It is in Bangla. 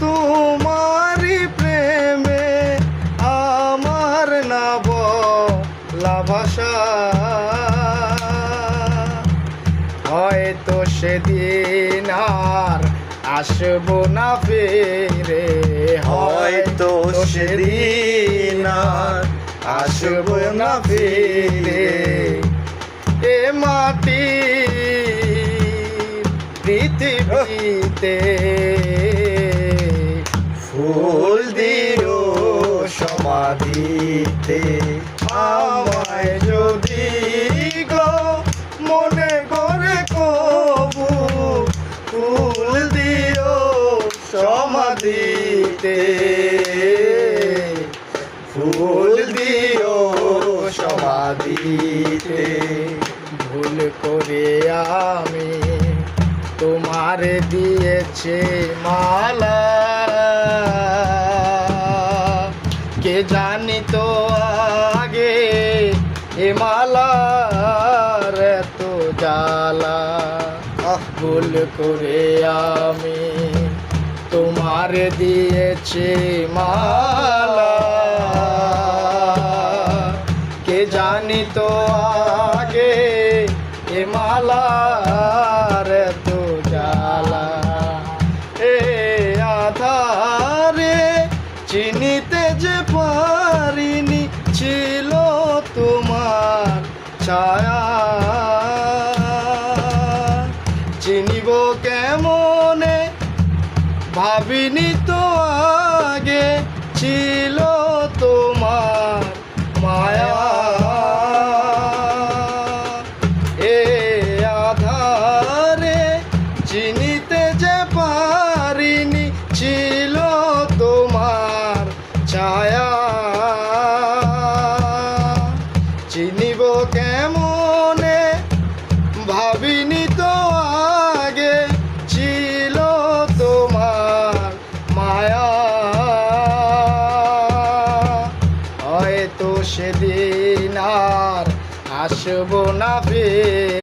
তোমারই প্রেমে আমার না বলা ভাষা হয়তো সেদিন আর আসব না ফিরে। হয়তো সেদিন আর আসব না ফিরে। এ মাটি পৃথিবীতে ফুল দিও সমাধিতে। আমায় যদি গো মনে করে কবু, ফুল দিও সমাধিতে। ফুল দিও সমাধিতে। ভুল করে আমি তোমার দিয়েছে মালা। কে জানি তো আগে এ মালার এত জ্বালা। ভুল করে আমি তোমার দিয়েছে মালা। কে জানি তো আগে এ মালার ছায়া চিনিব কেমনে? ভাবিনি তো আগে ছিল তোমার সেদিন আর আসব না ফিরে।